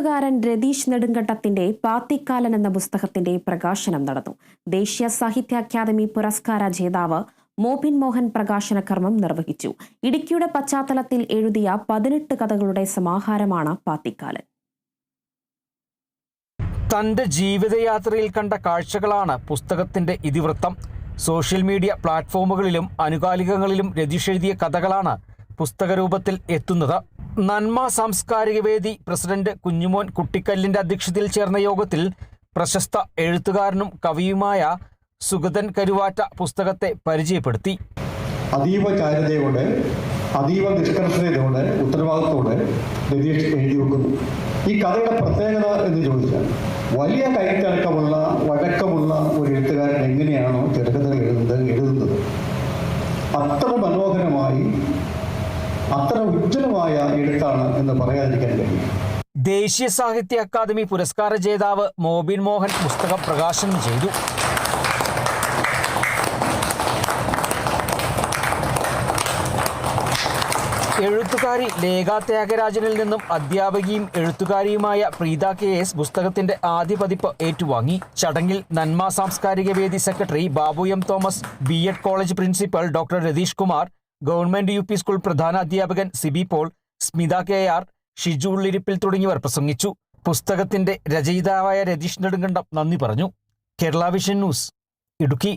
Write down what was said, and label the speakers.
Speaker 1: എഴുത്തുകാരൻ രതീഷ് നെടുങ്കണ്ടത്തിന്റെ പാത്തിക്കാലൻ എന്ന പുസ്തകത്തിന്റെ പ്രകാശനം നടന്നു. ദേശീയ സാഹിത്യ അക്കാദമി പുരസ്കാര ജേതാവ് മോബിൻ മോഹൻ പ്രകാശന കർമ്മം നിർവഹിച്ചു. ഇടുക്കിയുടെ പശ്ചാത്തലത്തിൽ എഴുതിയ പതിനെട്ട് കഥകളുടെ സമാഹാരമാണ് പാത്തിക്കാലൻ.
Speaker 2: തന്റെ ജീവിതയാത്രയിൽ കണ്ട കാഴ്ചകളാണ് പുസ്തകത്തിന്റെ ഇതിവൃത്തം. സോഷ്യൽ മീഡിയ പ്ലാറ്റ്ഫോമുകളിലും അനുകാലികങ്ങളിലും രതീഷ് എഴുതിയ കഥകളാണ് പുസ്തകരൂപത്തിൽ എത്തുന്നത്. നന്മ സാംസ്കാരിക വേദി പ്രസിഡന്റ് കുഞ്ഞുമോൻ കുട്ടിക്കല്ലിന്റെ അധ്യക്ഷതയിൽ ചേർന്ന യോഗത്തിൽ പ്രശസ്ത എഴുത്തുകാരനും കവിയുമായ സുഗതൻ കരുവാറ്റ പുസ്തകത്തെ പരിചയപ്പെടുത്തി.
Speaker 3: അതീവ ചാരുതയോടെ അതീവ നിഷ്കർഷതയോടെ ഉത്തരവാദിത്തോടെ രതീഷ് എഴുതി വെക്കുന്നു. ഈ കഥയുടെ പ്രത്യേകത എന്ന് ചോദിച്ചാൽ വലിയ കൈത്തിളക്കമുള്ള വഴക്കമുള്ള ഒരു എഴുത്തുകാരൻ എങ്ങനെയാണോ ചെറുകഥകൾ എഴുതുന്നത് എഴുതുന്നത്? അത്ര മനോഹരമായി അത്ര ഉജ്ജ്വലമായ എഴുത്താണ് എന്ന് പറയാതിരിക്കാൻ കഴിയും.
Speaker 2: ദേശീയ സാഹിത്യ അക്കാദമി പുരസ്കാര ജേതാവ് മോബിൻ മോഹൻ പുസ്തകം പ്രകാശനം ചെയ്തു. എഴുത്തുകാരി ലേഖാ ത്യാഗരാജനിൽ നിന്നും അധ്യാപകിയും എഴുത്തുകാരിയുമായ പ്രീത കെ എസ് പുസ്തകത്തിന്റെ ആദ്യ പതിപ്പ് ഏറ്റുവാങ്ങി. ചടങ്ങിൽ നന്മ സാംസ്കാരിക വേദി secretary Babu M Thomas B Ed college principal doctor Ratheesh Kumar government U P school പ്രധാന അധ്യാപകൻ Sibi Paul Smitha K R Shiju ഉള്ളിരിപ്പിൽ തുടങ്ങിയവർ പ്രസംഗിച്ചു. പുസ്തകത്തിന്റെ രചയിതാവായ രതീഷ് നെടുങ്കണ്ടം നന്ദി പറഞ്ഞു. Kerala Vision News Idukki.